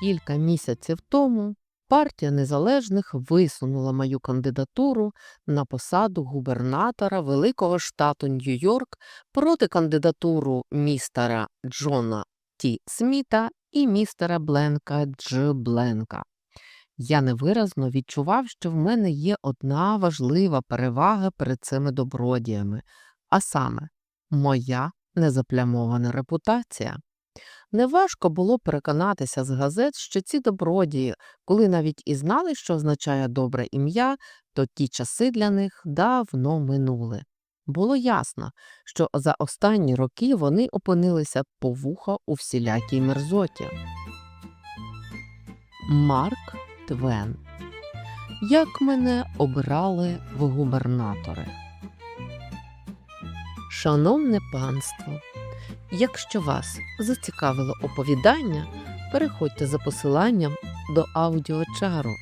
Кілька місяців тому партія незалежних висунула мою кандидатуру на посаду губернатора великого штату Нью-Йорк проти кандидатуру містера Джона Ті Сміта і містера Бленка Дж. Бленка. Я невиразно відчував, що в мене є одна важлива перевага перед цими добродіями, а саме моя незаплямована репутація. Неважко було переконатися з газет, що ці добродії, коли навіть і знали, що означає добре ім'я, то ті часи для них давно минули. Було ясно, що за останні роки вони опинилися по вуха у всілякій мерзоті. Марк Твен. Як мене обирали в губернатори? Шановне панство, якщо вас зацікавило оповідання, переходьте за посиланням до аудіочару